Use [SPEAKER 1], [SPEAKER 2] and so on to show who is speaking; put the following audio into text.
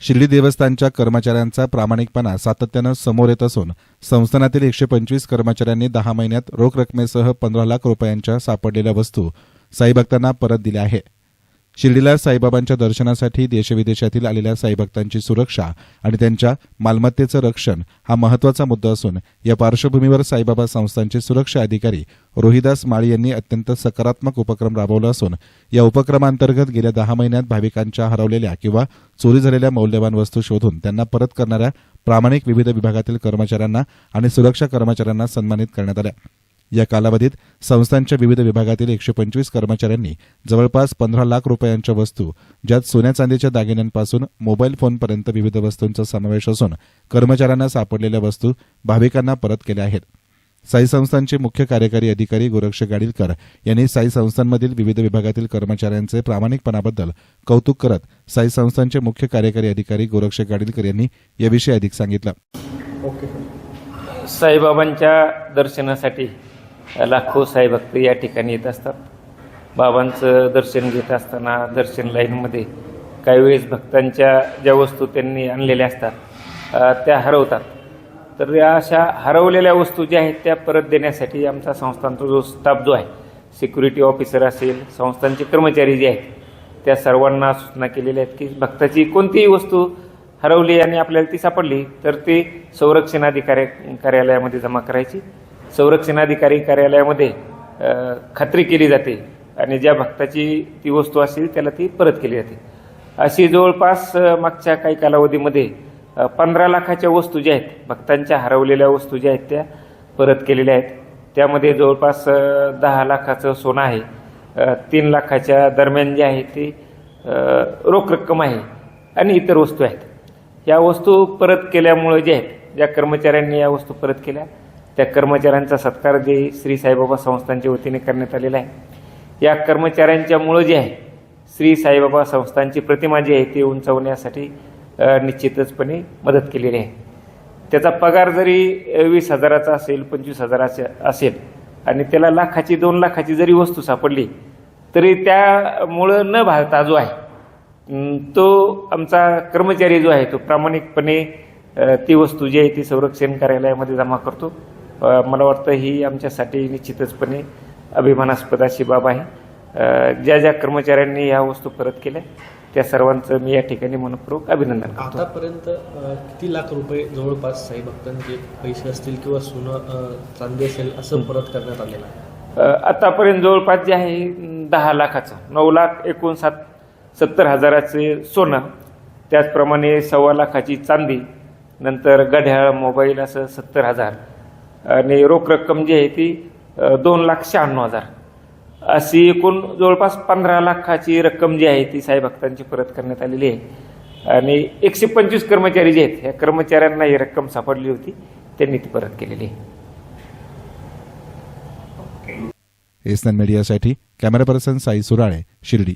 [SPEAKER 1] शिर्डी देवस्थानच्या कर्मचाऱ्यांचा प्रामाणिकपणा सातत्यानं समोर येत असून संस्थानातील एकशे पंचवीस कर्मचाऱ्यांनी दहा महिन्यात रोख रकमेसह पंधरा लाख रुपयांच्या सापडलेल्या वस्तू साईभक्तांना परत दिल्या आहे शिर्डीला साईबाबांच्या दर्शनासाठी देशविदेशातील आलेल्या साईभक्तांची सुरक्षा आणि त्यांच्या मालमत्तेचं रक्षण हा महत्त्वाचा मुद्दा असून या पार्श्वभूमीवर साईबाबा संस्थांचे सुरक्षा अधिकारी रोहिदास माळी यांनी अत्यंत सकारात्मक उपक्रम राबवला असून या उपक्रमांतर्गत गेल्या दहा महिन्यात भाविकांच्या हरवलेल्या किंवा चोरी झालेल्या मौल्यवान वस्तू शोधून त्यांना परत करणाऱ्या प्रामाणिक विविध विभागातील कर्मचाऱ्यांना आणि सुरक्षा कर्मचाऱ्यांना सन्मानित करण्यात आल्या. या कालावधीत संस्थांच्या विविध विभागातील एकशे पंचवीस कर्मचाऱ्यांनी जवळपास पंधरा लाख रुपयांच्या वस्तू ज्यात सोन्या चांदीच्या दागिन्यांपासून मोबाईल फोनपर्यंत विविध वस्तूंचा समावेश असून कर्मचाऱ्यांना सापडलेल्या वस्तू भाविकांना परत केल्या आहेत. साई संस्थांचे मुख्य कार्यकारी अधिकारी गोरक्ष गाडीलकर यांनी साई संस्थांमधील विविध विभागातील कर्मचाऱ्यांचे प्रामाणिकपणाबद्दल कौतुक करत साई संस्थांचे मुख्य कार्यकारी अधिकारी गोरक्ष गाडीलकर यांनी याविषयी अधिक सांगितलं.
[SPEAKER 2] साईबाबांच्या दर्शनासाठी लाखो साई भक्त या ठिकाणी येत असतात. बाबांचं दर्शन घेत असताना दर्शन लाईनमध्ये काही वेळेस भक्तांच्या ज्या वस्तू त्यांनी आणलेल्या असतात त्या हरवतात. तर या अशा हरवलेल्या वस्तू ज्या आहेत त्या परत देण्यासाठी आमचा संस्थांचा जो स्टाफ जो आहे सिक्युरिटी ऑफिसर असेल संस्थांचे कर्मचारी जे आहेत त्या सर्वांना सूचना केलेल्या आहेत की भक्ताची कोणतीही वस्तू हरवली आणि आपल्याला ती सापडली तर ती संरक्षण अधिकारी कार्यालयामध्ये जमा करायची. संरक्षणाधिकारी कार्यालयामध्ये खात्री केली जाते आणि ज्या भक्ताची ती वस्तू असेल त्याला ती परत केली जाते. अशी जवळपास मागच्या काही कालावधीमध्ये पंधरा लाखाच्या वस्तू ज्या आहेत भक्तांच्या हरवलेल्या वस्तू ज्या आहेत त्या परत केलेल्या आहेत. त्यामध्ये जवळपास दहा लाखाचं सोनं आहे. तीन लाखाच्या दरम्यान जे आहे ते रोख रक्कम आहे आणि इतर वस्तू आहेत. या वस्तू परत केल्यामुळे जे आहेत ज्या कर्मचाऱ्यांनी या वस्तू परत केल्या त्या कर्मचाऱ्यांचा सत्कार जे श्री साईबाबा संस्थांच्या वतीने करण्यात आलेला आहे. या कर्मचाऱ्यांच्यामुळं जे आहे श्री साईबाबा संस्थांची प्रतिमा जी आहे ती उंचावण्यासाठी निश्चितचपणे मदत केलेली आहे. त्याचा पगार जरी वीस हजाराचा असेल पंचवीस हजाराचा असेल आणि त्याला लाखाची दोन लाखाची जरी वस्तू सापडली तरी त्यामुळं न भारता जो आहे तो आमचा कर्मचारी जो आहे तो प्रामाणिकपणे ती वस्तू जी आहे ती संरक्षण कार्यालयामध्ये जमा करतो. मला वाटतं ही आमच्यासाठी निश्चितचपणे अभिमानास्पद अशी बाब आहे. ज्या ज्या कर्मचाऱ्यांनी ह्या वस्तू परत केल्या त्या सर्वांचं मी या ठिकाणी मनपूर्वक अभिनंदन करतो.
[SPEAKER 3] आतापर्यंत किती लाख रुपये जवळपास साई भक्तांचे पैसे असतील किंवा सोनं चांदी असेल असं परत करण्यात आलेलं आहे?
[SPEAKER 2] आतापर्यंत जवळपास जे आहे दहा लाखाचं नऊ लाख एकोणसाठ सत्तर हजाराचे सोनं त्याचप्रमाणे सव्वा लाखाची चांदी नंतर घड्याळ मोबाईल असं सत्तर हजार आणि रोख रक्कम जी आहे ती दोन लाख शहाण्णव हजार. अशी एकूण जवळपास पंधरा लाखाची रक्कम जी आहे ती साई भक्तांची परत करण्यात आलेली आहे. आणि एकशे पंचवीस कर्मचारी जे आहेत ह्या कर्मचाऱ्यांना ही रक्कम सापडली होती त्यांनी ती परत केलेली आहे.
[SPEAKER 1] एसन मीडियासाठी कॅमेरा पर्सन साई सुराळे शिर्डी.